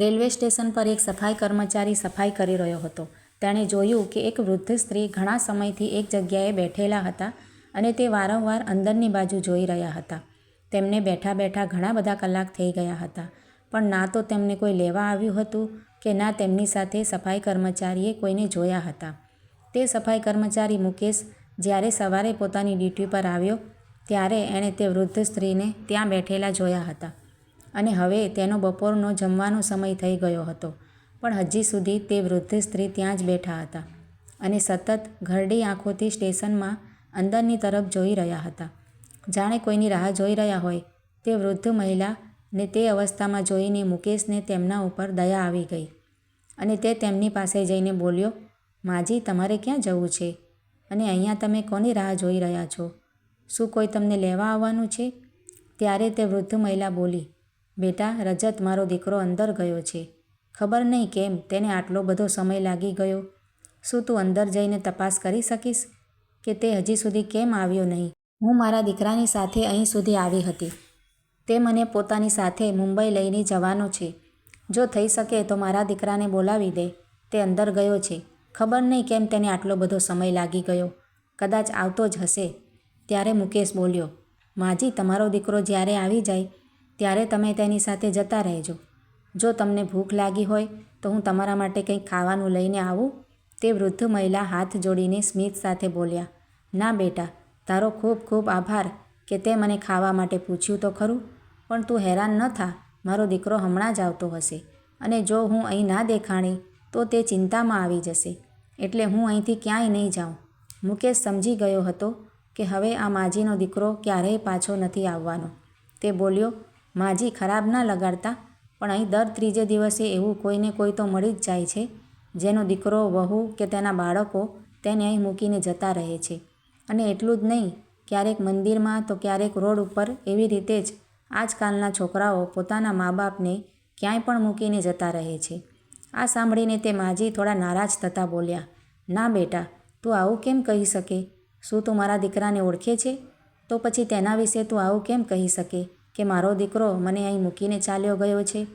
Railway station પર એક સફાઈ કર્મચારી સફાઈ કરી રહ્યો હતો. તેણે જોયું કે એક વૃદ્ધ સ્ત્રી ઘણા સમયથી એક જગ્યાએ બેઠેલા હતા અને તે વારંવાર અંદરની બાજુ જોઈ રહ્યા હતા. તેમને બેઠા બેઠા ઘણા બધા કલાક થઈ ગયા હતા, પણ ના તો તેમને કોઈ લેવા આવ્યું હતું કે ના તેમની સાથે સફાઈ કર્મચારીએ કોઈને જોયા હતા. તે સફાઈ કર્મચારી મુકેશ જ્યારે સવારે પોતાની ડ્યુટી પર આવ્યો, ત્યારે એણે તે વૃદ્ધ સ્ત્રીને ત્યાં બેઠેલા જોયા હતા. અને હવે તેનો બપોરનો જમવાનો સમય થઈ ગયો હતો. પણ હજી સુધી તે વૃદ્ધ સ્ત્રી ત્યાં જ બેઠા હતા અને સતત ઘરડી આંખોથી સ્ટેશનમાં અંદરની તરફ જોઈ રહ્યા હતા. જાણે કોઈની રાહ જોઈ રહ્યા હોય, તે વૃદ્ધ મહિલાને તે અવસ્થામાં જોઈને મુકેશને તેમના ઉપર દયા આવી ગઈ અને તે તેમની પાસે જઈને બોલ્યો, માજી, તમારે ક્યાં જવું છે? અને અહીંયા તમે કોની રાહ જોઈ રહ્યા છો? શું કોઈ તમને લેવા આવવાનું છે? ત્યારે તે વૃદ્ધ મહિલા બોલી બેટા, રજત મારો દીકરો અંદર ગયો છે. ખબર નહીં કેમ તેને આટલો બધો સમય લાગી ગયો. શું તું અંદર જઈને તપાસ કરી શકીશ? કે તે હજી સુધી કેમ આવ્યો નહીં? હું મારા દીકરાની સાથે અહીં સુધી આવી હતી. તે મને પોતાની સાથે મુંબઈ લઈને જવાનો છે. જો થઈ શકે તો મારા દીકરાને બોલાવી દે. તે અંદર ગયો છે. ખબર નહીં કેમ તેને આટલો બધો સમય લાગી ગયો. કદાચ આવતો જ હશે. ત્યારે મુકેશ બોલ્યો, માજી, તમારો દીકરો જ્યારે આવી જાય ત્યારે તમે તેની સાથે જતા રહેજો. જો તમને ભૂખ લાગી હોય, તો હું તમારા માટે કંઈક ખાવાનું લઈને આવું? તે વૃદ્ધ મહિલા હાથ જોડીને સ્મિત સાથે બોલ્યા, ના બેટા, તારો ખૂબ ખૂબ આભાર કે તે મને ખાવા માટે પૂછ્યું તો ખરું, પણ તું હેરાન ન થા. મારો દીકરો હમણાં જ આવતો હશે અને જો હું અહીં ના દેખાણી તો તે ચિંતામાં આવી જશે. એટલે હું અહીંથી ક્યાંય નહીં જાઉં. મુકેશ સમજી ગયો હતો કે હવે આ માજીનો દીકરો ક્યારેય પાછો નથી આવવાનો. તે બોલ્યો માજી ખરાબ ના લગાડતા. પણ અહીં દર ત્રીજે દિવસે એવું કોઈને કોઈ તો મળી જ જાય છે. જેનો દીકરો, વહુ કે તેના બાળકો તેને અહીં મૂકીને જતા રહે છે. અને એટલું જ નહીં, ક્યારેક મંદિરમાં તો ક્યારેક રોડ ઉપર એવી રીતે જ આજકાલના છોકરાઓ પોતાના મા બાપને ક્યાંય પણ મૂકીને જતા રહે છે. આ સાંભળીને તે માજી થોડા નારાજ થતાં બોલ્યા, ના બેટા, તું આવું કેમ કહી શકે? શું તું મારા દીકરાને ઓળખે છે? તો પછી તેના વિશે તું આવું કેમ કહી શકે? કે મારો દીકરો મને અહીં મૂકીને ચાલ્યો ગયો છે.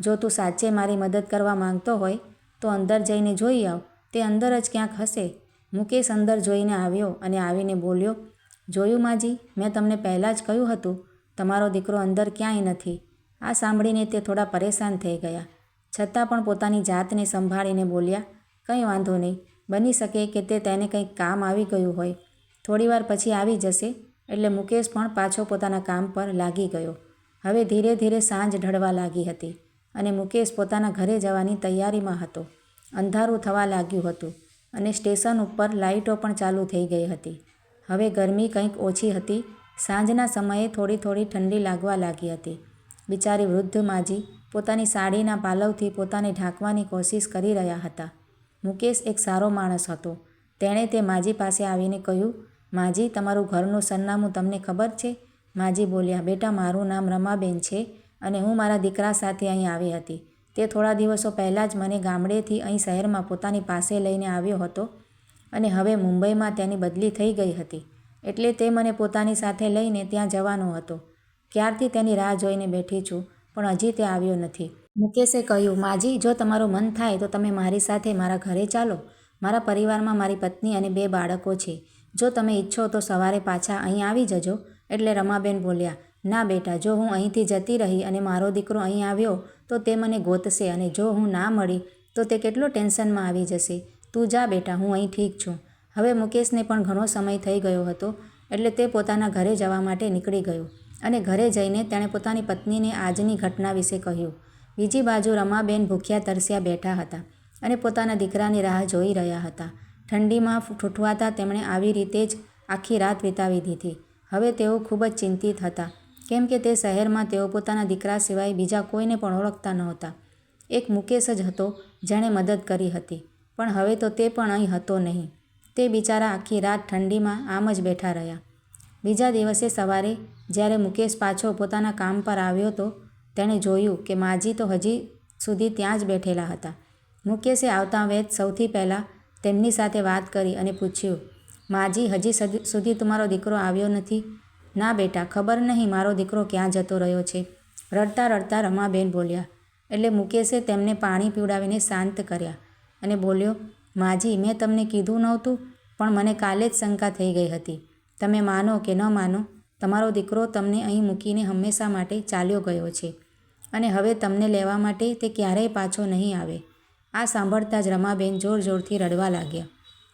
જો તું સાચે મારી મદદ કરવા માંગતો હોય, તો અંદર જઈને જોઈ આવ. તે અંદર જ ક્યાંક હશે. મુકેશ અંદર જોઈને આવ્યો અને આવીને બોલ્યો, જોયું માજી, મેં તમને પહેલાં જ કહ્યું હતું, તમારો દીકરો અંદર ક્યાંય નથી. આ સાંભળીને તે થોડા પરેશાન થઈ ગયા. છતાં પણ પોતાની જાતને સંભાળીને બોલ્યા, કંઈ વાંધો નહીં. બની શકે કે તે તેને કંઈક કામ આવી ગયું હોય. થોડીવાર પછી આવી જશે. એટલે મુકેશ પણ પાછો પોતાના કામ પર લાગી ગયો. હવે ધીરે ધીરે સાંજ ઢળવા લાગી હતી અને મુકેશ પોતાના ઘરે જવાની તૈયારીમાં હતો. અંધારું થવા લાગ્યું હતું અને સ્ટેશન ઉપર લાઇટો પણ ચાલુ થઈ ગઈ હતી. હવે ગરમી કંઈક ઓછી હતી. સાંજના સમયે થોડી થોડી ઠંડી લાગવા લાગી હતી. બિચારી વૃદ્ધ માજી પોતાની સાડીના પાલવથી પોતાને ઢાંકવાની કોશિશ કરી રહ્યા હતા. મુકેશ એક સારો માણસ હતો. તેણે તે માજી પાસે આવીને કહ્યું માજી, તમારું ઘરનું સરનામું તમને ખબર છે? માજી બોલ્યા, બેટા, મારું નામ રમાબેન છે અને હું મારા દીકરા સાથે અહીં આવી હતી. તે થોડા દિવસો પહેલાં જ મને ગામડેથી અહીં શહેરમાં પોતાની પાસે લઈને આવ્યો હતો અને હવે મુંબઈમાં તેની બદલી થઈ ગઈ હતી. એટલે તે મને પોતાની સાથે લઈને ત્યાં જવાનો હતો. ક્યારથી તેની રાહ જોઈને બેઠી છું, પણ હજી તે આવ્યો નથી. મુકેશે કહ્યું, માજી, જો તમારું મન થાય તો તમે મારી સાથે મારા ઘરે ચાલો. મારા પરિવારમાં મારી પત્ની અને બે બાળકો છે. જો તમે ઈચ્છો તો સવારે પાછા અહીં આવી જજો. એટલે રમાબેન બોલ્યા, ના બેટા, જો હું અહીંથી જતી રહી અને મારો દીકરો અહીં આવ્યો, તો તે મને ગોતશે અને જો હું ના મળી, તો તે કેટલો ટેન્શનમાં આવી જશે. તું જા બેટા, હું અહીં ઠીક છું. હવે મુકેશને પણ ઘણો સમય થઈ ગયો હતો, એટલે તે પોતાના ઘરે જવા માટે નીકળી ગયો અને ઘરે જઈને તેણે પોતાની પત્નીને આજની ઘટના વિશે કહ્યું. બીજી બાજુ રમાબેન ભૂખ્યા તરસ્યા બેઠા હતા અને પોતાના દીકરાની રાહ જોઈ રહ્યા હતા. ઠંડીમાં ઠૂઠવાતા તેમણે આવી રીતે જ આખી રાત વિતાવી દીધી. હવે તેઓ ખૂબ જ ચિંતિત હતા. કેમ કે તે શહેરમાં તેઓ પોતાના દીકરા સિવાય બીજા કોઈને પણ ઓળખતા નહોતા. એક મુકેશ જ હતો જેણે મદદ કરી હતી. પણ હવે તો તે પણ અહીં હતો નહીં. તે બિચારા આખી રાત ઠંડીમાં આમ જ બેઠા રહ્યા. બીજા દિવસે સવારે જ્યારે મુકેશ પાછો પોતાના કામ પર આવ્યો તો તેણે જોયું કે માજી તો હજી સુધી ત્યાં જ બેઠેલા હતા. મુકેશે આવતા વેત સૌથી પહેલાં તેમની સાથે વાત કરી અને પૂછ્યું, માજી, હજી સુધી તમારો દીકરો આવ્યો નથી? ના બેટા, ખબર નહીં મારો દીકરો ક્યાં જતો રહ્યો છે. રડતા રડતા રમાબેન બોલ્યા, એટલે મુકેશે તેમને પાણી પીવડાવીને શાંત કર્યા અને બોલ્યો, માજી, મેં તમને કીધું નહોતું, પણ મને કાલે જ શંકા થઈ ગઈ હતી. તમે માનો કે ન માનો, તમારો દીકરો તમને અહીં મૂકીને હંમેશા માટે ચાલ્યો ગયો છે અને હવે તમને લેવા માટે તે ક્યારેય પાછો નહીં આવે. આ સાંભળતા જ રમાબેન જોર જોરથી રડવા લાગ્યા.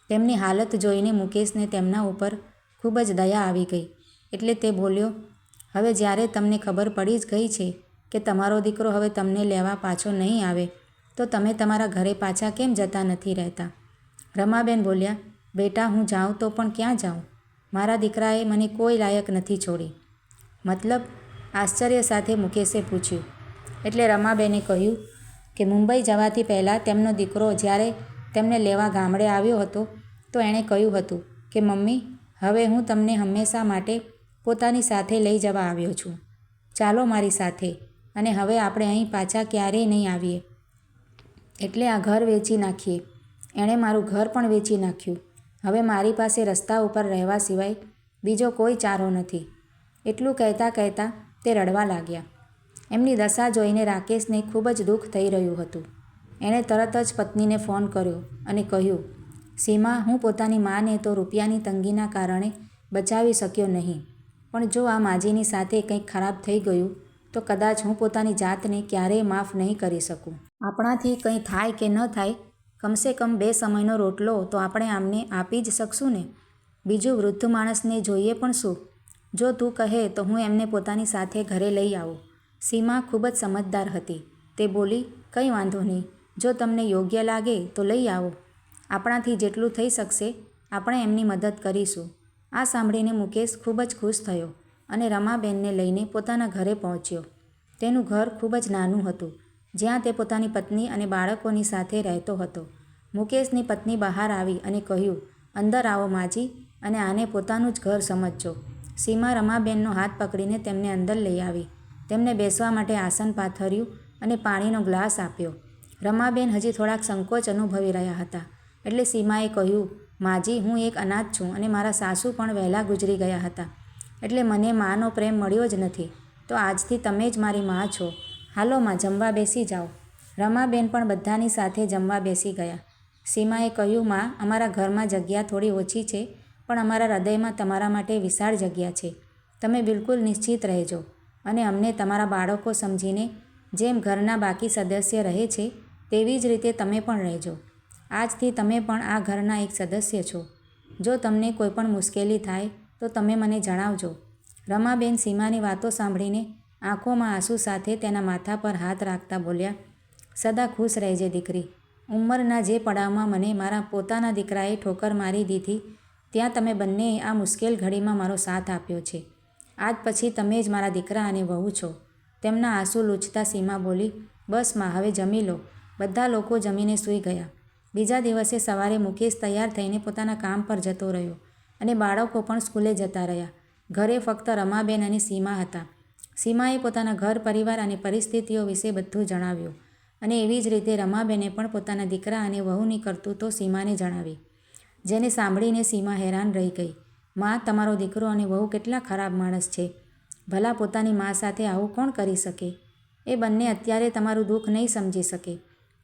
તેમની હાલત જોઈને મુકેશને તેમના ઉપર ખૂબ જ દયા આવી ગઈ. એટલે તે બોલ્યો, હવે જ્યારે તમને ખબર પડી જ ગઈ છે કે તમારો દીકરો હવે તમને લેવા પાછો નહીં આવે, તો તમે તમારા ઘરે પાછા કેમ જતા નથી રહેતા? રમાબેન બોલ્યા, બેટા, હું જાઉં તો પણ ક્યાં જાઉં? મારા દીકરાએ મને કોઈ લાયક નથી છોડી. મતલબ આશ્ચર્ય સાથે મુકેશે પૂછ્યું. એટલે રમાબેને કહ્યું કે મુંબઈ જવાથી પહેલાં તેમનો દીકરો જ્યારે તેમને લેવા ગામડે આવ્યો હતો, તો એણે કહ્યું હતું કે, મમ્મી, હવે હું તમને હંમેશા માટે પોતાની સાથે લઈ જવા આવ્યો છું. ચાલો મારી સાથે, અને હવે આપણે અહીં પાછા ક્યારેય નહીં આવીએ. એટલે આ ઘર વેચી નાખીએ. એણે મારું ઘર પણ વેચી નાખ્યું. હવે મારી પાસે રસ્તા ઉપર રહેવા સિવાય બીજો કોઈ ચારો નથી. એટલું કહેતા કહેતા તે રડવા લાગ્યા. એમની દશા જોઈને રાકેશને ખૂબ જ દુઃખ થઈ રહ્યું હતું. એણે તરત જ પત્નીને ફોન કર્યો અને કહ્યું, સીમા, હું પોતાની માને તો રૂપિયાની તંગીના કારણે બચાવી શક્યો નહીં. પણ જો આ માજીની સાથે કંઈક ખરાબ થઈ ગયું, તો કદાચ હું પોતાની જાતને ક્યારેય માફ નહીં કરી શકું. આપણાથી કંઈ થાય કે ન થાય, કમસે કમ બે સમયનો રોટલો તો આપણે આમને આપી જ શકશું ને? બીજું વૃદ્ધ માણસને જોઈએ પણ શું? જો તું કહે તો હું એમને પોતાની સાથે ઘરે લઈ આવું. સીમા ખૂબ જ સમજદાર હતી. તે બોલી, કંઈ વાંધો નહીં. જો તમને યોગ્ય લાગે તો લઈ આવો. આપણાથી જેટલું થઈ શકશે, આપણે એમની મદદ કરીશું. આ સાંભળીને મુકેશ ખૂબ જ ખુશ થયો અને રમાબેનને લઈને પોતાના ઘરે પહોંચ્યો. તેનું ઘર ખૂબ જ નાનું હતું, જ્યાં તે પોતાની પત્ની અને બાળકોની સાથે રહેતો હતો. મુકેશની પત્ની બહાર આવી અને કહ્યું, અંદર આવો માજી અને આને પોતાનું જ ઘર સમજજો. સીમા રમાબેનનો હાથ પકડીને તેમને અંદર લઈ આવી. તેમને બેસવા માટે આસન પાથર્યું અને પાણીનો ગ્લાસ આપ્યો. રમાબેન હજી થોડાક સંકોચ અનુભવી રહ્યા હતા. એટલે સીમાએ કહ્યું, માજી, હું એક અનાથ છું અને મારા સાસુ પણ વહેલા ગુજરી ગયા હતા. એટલે મને માનો પ્રેમ મળ્યો જ નથી. તો આજથી તમે જ મારી મા છો. હાલો માં, જમવા બેસી જાઓ. રમાબેન પણ બધાની સાથે જમવા બેસી ગયા. સીમાએ કહ્યું, માં, અમારા ઘરમાં જગ્યા થોડી ઓછી છે, પણ અમારા હૃદયમાં તમારા માટે વિશાળ જગ્યા છે. તમે બિલકુલ નિશ્ચિત રહેજો. અને અમને તમારા બાળકો સમજીને જેમ ઘરના બાકી સદસ્ય રહે છે, તેવી જ રીતે તમે પણ રહેજો. આજથી તમે પણ આ ઘરના એક સદસ્ય છો. જો તમને કોઈ પણ મુશ્કેલી થાય, તો તમે મને જણાવજો. રમાબેન સીમાની વાતો સાંભળીને આંખોમાં આંસુ સાથે તેના માથા પર હાથ રાખતા બોલ્યા, સદા ખુશ રહેજે દીકરી. ઉંમરના જે પડાવમાં મને મારા પોતાના દીકરાએ ઠોકર મારી દીધી, ત્યાં તમે બંનેએ આ મુશ્કેલ ઘડીમાં મારો સાથ આપ્યો છે. આજ પછી તમે જ મારા દીકરા અને વહુ છો. તેમના આંસુ લૂછતા સીમા બોલી, બસમાં, હવે જમી લો. બધા લોકો જમીને સૂઈ ગયા. બીજા દિવસે સવારે મુકેશ તૈયાર થઈને પોતાના કામ પર જતો રહ્યો અને બાળકો પણ સ્કૂલે જતા રહ્યા. ઘરે ફક્ત રમાબેન અને સીમા હતા. સીમાએ પોતાના ઘર, પરિવાર અને પરિસ્થિતિઓ વિશે બધું જણાવ્યું અને એવી જ રીતે રમાબેને પણ પોતાના દીકરા અને વહુની કરતૂતો સીમાને જણાવી, જેને સાંભળીને સીમા હેરાન રહી ગઈ. માં તમારો દીકરો અને વહુ કેટલા ખરાબ માણસ છે. ભલા પોતાની મા સાથે આવું કોણ કરી શકે? એ બંને અત્યારે તમારું દુઃખ નહીં સમજી શકે.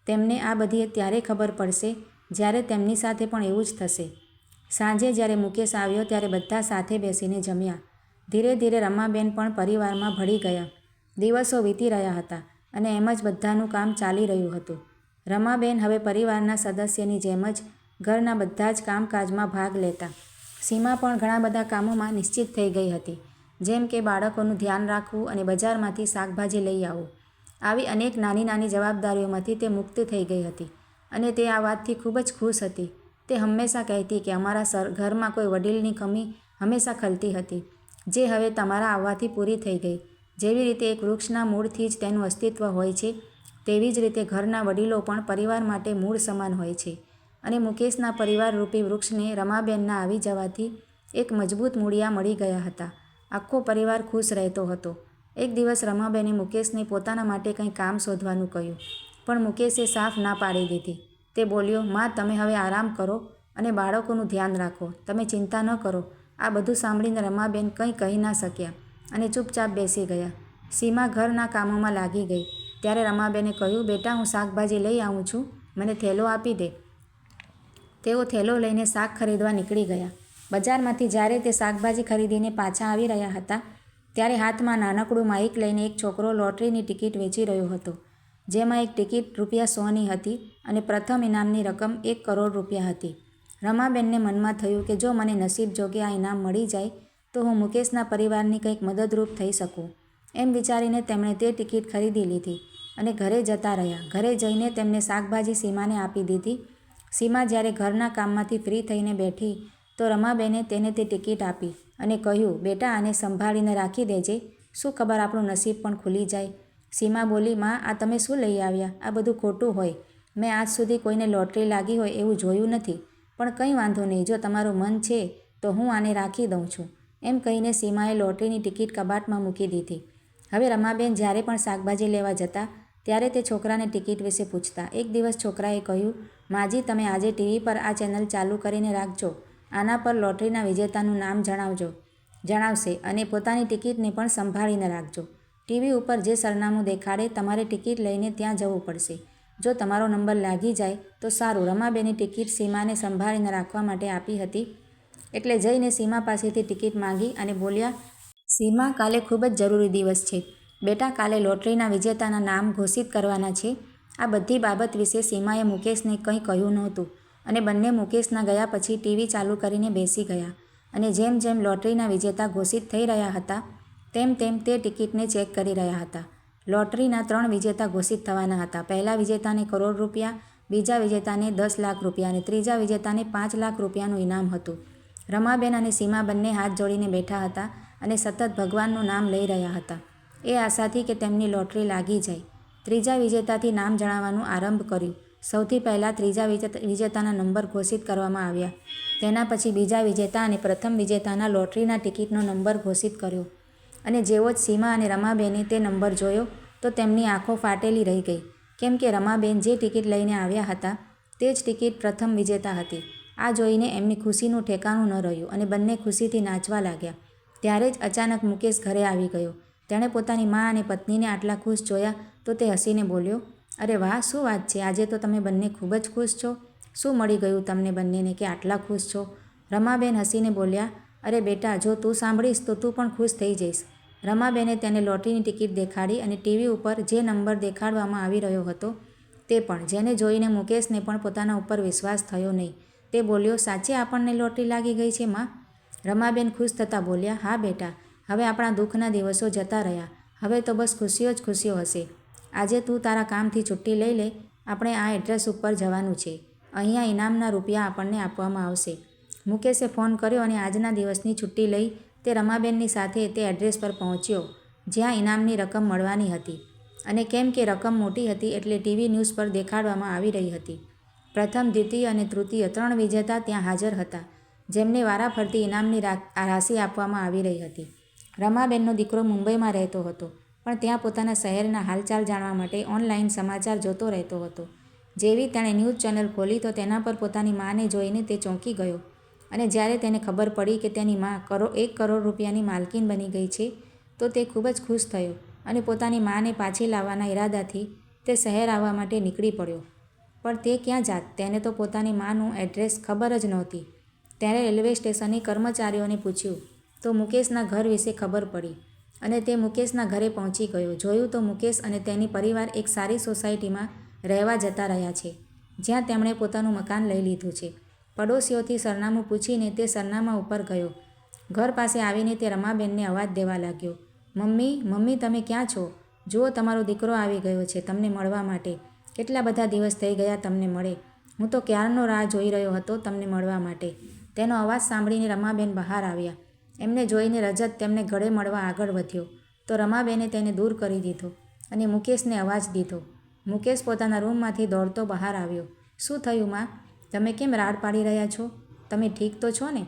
તેમને આ બધી ત્યારે ખબર પડશે, જ્યારે તેમની સાથે પણ એવું જ થશે. સાંજે જ્યારે મુકેશ આવ્યો ત્યારે બધા સાથે બેસીને જમ્યા. ધીરે ધીરે રમાબેન પણ પરિવારમાં ભળી ગયા. દિવસો વીતી રહ્યા હતા અને એમ જ બધાનું કામ ચાલી રહ્યું હતું. રમાબેન હવે પરિવારના સદસ્યની જેમ જ ઘરના બધા જ કામકાજમાં ભાગ લેતા. સીમા પણ ઘણા બધા કામોમાં નિશ્ચિત થઈ ગઈ હતી. જેમ કે બાળકોનું ધ્યાન રાખવું અને બજારમાંથી શાકભાજી લઈ આવવું. આવી અનેક નાની નાની જવાબદારીઓમાંથી તે મુક્ત થઈ ગઈ હતી અને તે આ વાતથી ખૂબ જ ખુશ હતી. તે હંમેશા કહેતી કે અમારા સર, ઘરમાં કોઈ વડીલની કમી હંમેશા ખલતી હતી, જે હવે તમારા આવવાથી પૂરી થઈ ગઈ. જેવી રીતે એક વૃક્ષના મૂળથી જ તેનું અસ્તિત્વ હોય છે, તેવી જ રીતે ઘરના વડીલો પણ પરિવાર માટે મૂળ સમાન હોય છે. અને મુકેશના પરિવાર રૂપી વૃક્ષને રમાબેનના આવી જવાથી એક મજબૂત મૂળિયા મળી ગયા હતા. આખો પરિવાર ખુશ રહેતો હતો. એક દિવસ રમાબેને મુકેશને પોતાના માટે કંઈ કામ શોધવાનું કહ્યું, પણ મુકેશે સાફ ના પાડી દીધી. તે બોલ્યો, માં, તમે હવે આરામ કરો અને બાળકોનું ધ્યાન રાખો. તમે ચિંતા ન કરો. આ બધું સાંભળીને રમાબેન કંઈ કહી ના શક્યા અને ચૂપચાપ બેસી ગયા. સીમા ઘરના કામોમાં લાગી ગઈ. ત્યારે રમાબેને કહ્યું, બેટા, હું શાકભાજી લઈ આવું છું. મને થેલો આપી દે. તેઓ થેલો લઈને શાક ખરીદવા નીકળી ગયા. બજારમાંથી જ્યારે તે શાકભાજી ખરીદીને પાછા આવી રહ્યા હતા, ત્યારે હાથમાં નાનકડું માઇક લઈને એક છોકરો લોટરીની ટિકિટ વેચી રહ્યો હતો, જેમાં એક ટિકિટ રૂપિયા સોની હતી અને પ્રથમ ઇનામની રકમ એક કરોડ રૂપિયા હતી. રમાબેનને મનમાં થયું કે જો મને નસીબ જોગે આ ઇનામ મળી જાય, તો હું મુકેશના પરિવારની કંઈક મદદરૂપ થઈ શકું. એમ વિચારીને તેમણે તે ટિકિટ ખરીદી લીધી અને ઘરે જતા રહ્યા. ઘરે જઈને તેમને શાકભાજી સીમાને આપી દીધી સીમા જ્યારે ઘરના કામમાંથી ફ્રી થઈને બેઠી, તો રમાબેને તેને તે ટિકિટ આપી અને કહ્યું, બેટા, આને સંભાળીને રાખી દેજે. શું ખબર આપણું નસીબ પણ ખુલી જાય? સીમા બોલી, માં, આ તમે શું લઈ આવ્યા? આ બધું ખોટું હોય. મેં આજ સુધી કોઈને લોટરી લાગી હોય એવું જોયું નથી. પણ કંઈ વાંધો નહીં, જો તમારું મન છે, તો હું આને રાખી દઉં છું. એમ કહીને સીમાએ લોટરીની ટિકિટ કબાટમાં મૂકી દીધી. હવે રમાબેન જ્યારે પણ શાકભાજી લેવા જતા ત્યારે તે છોકરાને ટિકિટ વિશે પૂછતા. એક દિવસ છોકરાએ કહ્યું, માજી, તમે આજે ટીવી પર આ ચેનલ ચાલુ કરીને રાખજો. આના પર લોટરીના વિજેતાનું નામ જણાવજો. જણાવશે અને પોતાની ટિકિટને પણ સંભાળીને રાખજો. ટીવી ઉપર જે સરનામું દેખાડે, તમારે ટિકિટ લઈને ત્યાં જવું પડશે. જો તમારો નંબર લાગી જાય, તો સારું. રમાબેની ટિકિટ સીમાને સંભાળીને રાખવા માટે આપી હતી. એટલે જઈને સીમા પાસેથી ટિકિટ માંગી અને બોલ્યા, સીમા, કાલે ખૂબ જ જરૂરી દિવસ છે. બેટા કાલે લોટરીના વિજેતાના નામ ઘોષિત કરવાના છે. આ બધી બાબત વિશે સીમાએ મુકેશને કંઈ કહ્યું નહોતું અને બંને મુકેશના ગયા પછી ટીવી ચાલુ કરીને બેસી ગયા અને જેમ જેમ લોટરીના વિજેતા ઘોષિત થઈ રહ્યા હતા, તેમ તેમ તે ટિકિટને ચેક કરી રહ્યા હતા. લોટરીના ત્રણ વિજેતા ઘોષિત થવાના હતા. પહેલા વિજેતાને કરોડ રૂપિયા, બીજા વિજેતાને દસ લાખ રૂપિયા અને ત્રીજા વિજેતાને પાંચ લાખ રૂપિયાનું ઇનામ હતું. રમાબેન અને સીમા બંને હાથ જોડીને બેઠા હતા અને સતત ભગવાનનું નામ લઈ રહ્યા હતા. એ આશાથી કે તેમની લોટરી લાગી જાય. ત્રીજા વિજેતાથી નામ જણાવવાનું આરંભ કર્યું. સૌથી પહેલાં ત્રીજા વિજેતાના નંબર ઘોષિત કરવામાં આવ્યા. તેના પછી બીજા વિજેતા અને પ્રથમ વિજેતાના લોટરીના ટિકિટનો નંબર ઘોષિત કર્યો. અને જેવો જ સીમા અને રમાબેને તે નંબર જોયો, તો તેમની આંખો ફાટેલી રહી ગઈ. કેમ કે રમાબેન જે ટિકિટ લઈને આવ્યા હતા, તે જ ટિકિટ પ્રથમ વિજેતા હતી. આ જોઈને એમની ખુશીનું ઠેકાણું ન રહ્યું અને બંને ખુશીથી નાચવા લાગ્યા. ત્યારે જ અચાનક મુકેશ ઘરે આવી ગયો. તેણે પોતાની મા અને પત્નીને આટલા ખુશ જોયા તો તે હસીને બોલ્યો, અરે વાહ, શું વાત છે? આજે તો તમે બંને ખૂબ જ ખુશ છો. શું મળી ગયું તમને બંનેને કે આટલા ખુશ છો? રમાબેન હસીને બોલ્યા, અરે બેટા, જો તું સાંભળીશ તો તું પણ ખુશ થઈ જઈશ. રમાબેને તેને લોટરીની ટિકિટ દેખાડી અને ટીવી ઉપર જે નંબર દેખાડવામાં આવી રહ્યો હતો તે પણ, જેને જોઈને મુકેશને પણ પોતાના ઉપર વિશ્વાસ થયો નહીં. તે બોલ્યો, સાચે આપણને લોટરી લાગી ગઈ છે, માં? રમાબેન ખુશ થતાં બોલ્યા, હા બેટા હવે આપણા દુઃખના દિવસો જતા રહ્યા. હવે તો બસ ખુશીઓ જ ખુશીઓ હશે. આજે તું તારા કામથી છુટ્ટી લઈ લે. આપણે આ એડ્રેસ ઉપર જવાનું છે. અહીંયા ઇનામના રૂપિયા આપણને આપવામાં આવશે. મુકેશે ફોન કર્યો અને આજના દિવસની છુટ્ટી લઈ તે રમાબેનની સાથે તે એડ્રેસ પર પહોંચ્યો, જ્યાં ઇનામની રકમ મળવાની હતી. અને કેમ કે રકમ મોટી હતી એટલે ટીવી ન્યૂઝ પર દેખાડવામાં આવી રહી હતી. પ્રથમ, દ્વિતીય અને તૃતીય ત્રણ વિજેતા ત્યાં હાજર હતા, જેમને વારાફરતી ઇનામની રાશિ આપવામાં આવી રહી હતી. રમાબેનનો દીકરો મુંબઈમાં રહેતો હતો, પણ ત્યાં પોતાના શહેરના હાલચાલ જાણવા માટે ઓનલાઈન સમાચાર જોતો રહેતો હતો. જેવી તેણે ન્યૂઝ ચેનલ ખોલી તો તેના પર પોતાની માને જોઈને તે ચોંકી ગયો અને જ્યારે તેને ખબર પડી કે તેની મા કરો, એક કરોડ રૂપિયાની માલકીન બની ગઈ છે, તો તે ખૂબ જ ખુશ થયો અને પોતાની માને પાછી લાવવાના ઈરાદાથી તે શહેર આવવા માટે નીકળી પડ્યો. પણ તે ક્યાં જાત? તેને તો પોતાની માનું એડ્રેસ ખબર જ નહોતી. તેણે રેલવે સ્ટેશનની કર્મચારીઓને પૂછ્યું તો મુકેશના ઘર વિશે ખબર પડી અને તે મુકેશના ઘરે પહોંચી ગયો. જોયું તો મુકેશ અને તેની પરિવાર એક સારી સોસાયટીમાં રહેવા જતા રહ્યા છે, જ્યાં તેમણે પોતાનું મકાન લઈ લીધું છે. પડોશીઓથી સરનામું પૂછીને તે સરનામા ઉપર ગયો. ઘર પાસે આવીને તે રમાબેનને અવાજ દેવા લાગ્યો, મમ્મી મમ્મી, તમે ક્યાં છો? જુઓ, તમારો દીકરો આવી ગયો છે તમને મળવા માટે. કેટલા બધા દિવસ થઈ ગયા તમને મળે. હું તો ક્યારનો રાહ જોઈ રહ્યો હતો તમને મળવા માટે. તેનો અવાજ સાંભળીને રમાબેન બહાર આવ્યા. એમને જોઈને રજત તેમને ગળે મળવા આગળ વધ્યો. તો રમાબેને તેને દૂર કરી દીધો અને મુકેશને અવાજ દીધો. મુકેશ પોતાના રૂમમાંથી દોડતો બહાર આવ્યો. શું થયું, માં? તમે કેમ રાડ પાડી રહ્યા છો? તમે ઠીક તો છો ને?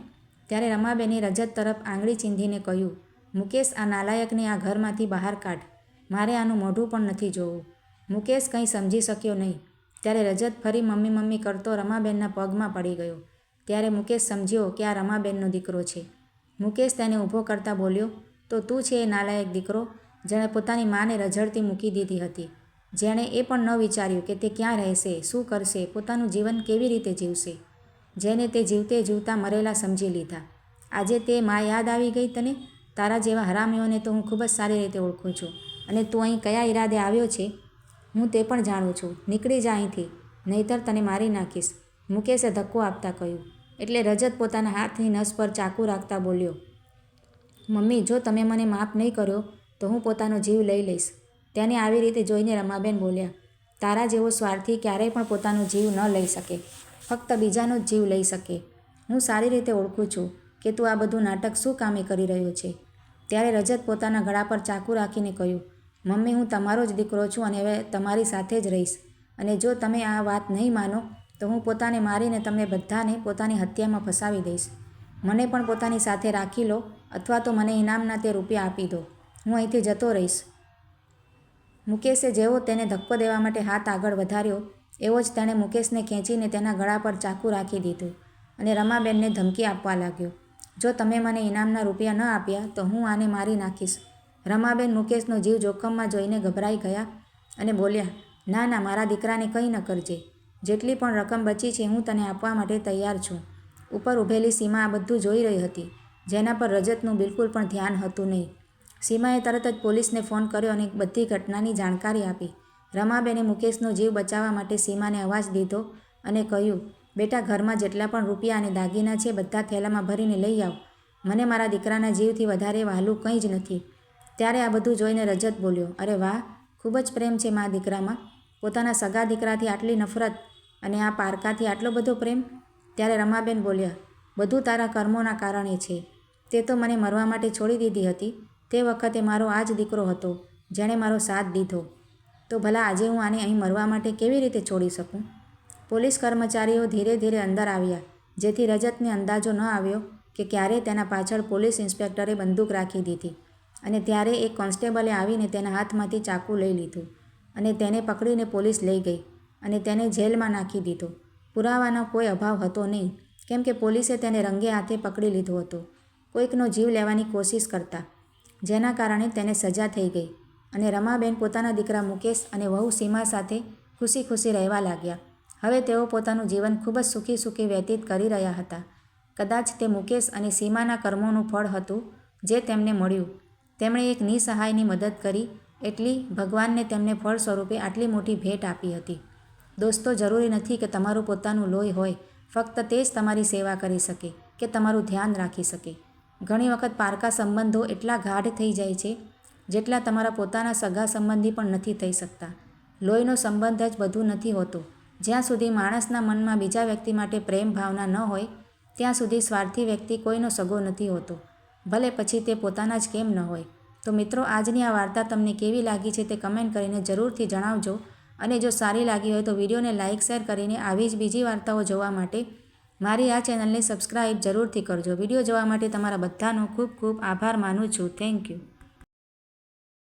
ત્યારે રમાબેને રજત તરફ આંગળી ચીંધીને કહ્યું, મુકેશ, આ નાલાયકને આ ઘરમાંથી બહાર કાઢ. મારે આનું મોઢું પણ નથી જોવું. મુકેશ કંઈ સમજી શક્યો નહીં. ત્યારે રજત ફરી મમ્મી મમ્મી કરતો રમાબેનના પગમાં પડી ગયો. ત્યારે મુકેશ સમજ્યો કે આ રમાબેનનો દીકરો છે. મુકેશ તેને ઊભો કરતા બોલ્યો, તો તું છે એ નાલાયક દીકરો જેણે પોતાની માને રઝળતી મૂકી દીધી હતી. જેણે એ પણ ન વિચાર્યું કે તે ક્યાં રહેશે, શું કરશે, પોતાનું જીવન કેવી રીતે જીવશે. જેને તે જીવતે જીવતા મરેલા સમજી લીધા. આજે તે મા યાદ આવી ગઈ તને? તારા જેવા હરામીઓને તો હું ખૂબ જ સારી રીતે ઓળખું છું. અને તું અહીં કયા ઈરાદે આવ્યો છે? હું તે પણ જાણું છું. નીકળી જા અહીંથી. નહીતર તને મારી નાખીશ. મુકેશે ધક્કો આપતા કહ્યું એટલે રજત પોતાના હાથની નસ પર ચાકુ રાખતા બોલ્યો, મમ્મી, જો તમે મને માફ નહીં કર્યો તો હું પોતાનો જીવ લઈ લઈશ. તેને આવી રીતે જોઈને રમાબેન બોલ્યા, તારા જેવો સ્વાર્થી ક્યારેય પણ પોતાનો જીવ ન લઈ શકે, ફક્ત બીજાનો જ જીવ લઈ શકે. હું સારી રીતે ઓળખું છું કે તું આ બધું નાટક શું કામે કરી રહ્યો છે. ત્યારે રજત પોતાના ગળા પર ચાકુ રાખીને કહ્યું, મમ્મી, હું તમારો જ દીકરો છું અને હવે તમારી સાથે જ રહીશ. અને જો તમે આ વાત નહીં માનો તો હું પોતાને મારીને તમને બધાને પોતાની હત્યામાં ફસાવી દઈશ. મને પણ પોતાની સાથે રાખી લો અથવા તો મને ઇનામના તે રૂપિયા આપી દો. હું અહીંથી જતો રહીશ. મુકેશે જેવો તેને ધક્કો દેવા માટે હાથ આગળ વધાર્યો, એવો જ તેણે મુકેશને ખેંચીને તેના ગળા પર ચાકુ રાખી દીધું અને રમાબેનને ધમકી આપવા લાગ્યો. જો તમે મને ઇનામના રૂપિયા ન આપ્યા, તો હું આને મારી નાખીશ. રમાબેન મુકેશનો જીવ જોખમમાં જોઈને ગભરાઈ ગયા અને બોલ્યા, ના ના, મારા દીકરાને કંઈ ન કરજે. જેટલી પણ રકમ બચી છે, હું તને આપવા માટે તૈયાર છું. ઉપર ઊભેલી સીમા આ બધું જોઈ રહી હતી, જેના પર રજતનું બિલકુલ પણ ધ્યાન હતું નહીં. સીમાએ તરત જ પોલીસને ફોન કર્યો અને બધી ઘટનાની જાણકારી આપી. રમાબેને મુકેશનો જીવ બચાવવા માટે સીમાને અવાજ દીધો અને કહ્યું, બેટા, ઘરમાં જેટલા પણ રૂપિયા અને દાગીના છે, બધા થેલામાં ભરીને લઈ આવ. મને મારા દીકરાના જીવથી વધારે વહાલું કંઈ જ નથી. ત્યારે આ બધું જોઈને રજત બોલ્યો, અરે વાહ, ખૂબ જ પ્રેમ છે મા દીકરામાં. પોતાના સગા દીકરાથી આટલી નફરત અને આ પારકાથી આટલો બધો પ્રેમ? ત્યારે રમાબેન બોલ્યા, બધું તારા કર્મોના કારણે છે. તે તો મને મરવા માટે છોડી દીધી હતી. તે વખતે મારો આ જ દીકરો હતો, જેણે મારો સાથ દીધો. તો ભલા આજે હું આને અહીં મરવા માટે કેવી રીતે છોડી શકું? પોલીસ કર્મચારીઓ ધીરે ધીરે અંદર આવ્યા, જેથી રજતને અંદાજો ન આવ્યો કે ક્યારે તેના પાછળ પોલીસ ઇન્સ્પેક્ટરે બંદૂક રાખી દીધી અને ત્યારે એક કોન્સ્ટેબલે આવીને તેના હાથમાંથી ચાકુ લઈ લીધું. અને તેને પકડીને પોલીસ લઈ ગઈ અને તેને જેલમાં નાખી દીધો. પુરાવાનો કોઈ અભાવ હતો નહીં, કેમ કે પોલીસે તેને રંગે હાથે પકડી લીધો હતો. કોઈકનો જીવ લેવાની કોશિશ કરતા, જેના કારણે તેને સજા થઈ ગઈ અને રમાબેન પોતાના દીકરા મુકેશ અને વહુ સીમા સાથે ખુશી ખુશી રહેવા લાગ્યા. હવે તેઓ પોતાનું જીવન ખૂબ જ સુખી સુખી વ્યતીત કરી રહ્યા હતા. કદાચ તે મુકેશ અને સીમાના કર્મોનું ફળ હતું જે તેમને મળ્યું. તેમણે એક નિસહાયની મદદ કરી એટલી ભગવાનને તેમને ફળ સ્વરૂપે આટલી મોટી ભેટ આપી હતી. દોસ્તો, જરૂરી નથી કે તમારું પોતાનું લોહી હોય, ફક્ત તે જ તમારી સેવા કરી શકે, કે તમારું ધ્યાન રાખી શકે. ઘણી વખત પારકા સંબંધો એટલા ગાઢ થઈ જાય છે, જેટલા તમારા પોતાના સગા સંબંધી પણ નથી થઈ શકતા. લોહીનો સંબંધ જ બધું નથી હોતો. જ્યાં સુધી માણસના મનમાં બીજા વ્યક્તિ માટે પ્રેમ ભાવના ન હોય, ત્યાં સુધી સ્વાર્થી વ્યક્તિ કોઈનો સગો નથી હોતો. ભલે પછી તે પોતાના જ કેમ ન હોય. તો મિત્રો, આજની આ વાર્તા તમને કેવી લાગી છે તે કમેન્ટ કરીને જરૂરથી જણાવજો. અને જો સારી લાગી હોય તો વિડીયોને લાઇક, શેર કરીને આવી જ બીજી વાર્તાઓ જોવા માટે મારી આ ચેનલને સબસ્ક્રાઇબ જરૂરથી કરજો. વીડિયો જોવા માટે તમારા બધાનો ખૂબ ખૂબ આભાર માનું છું. Thank you.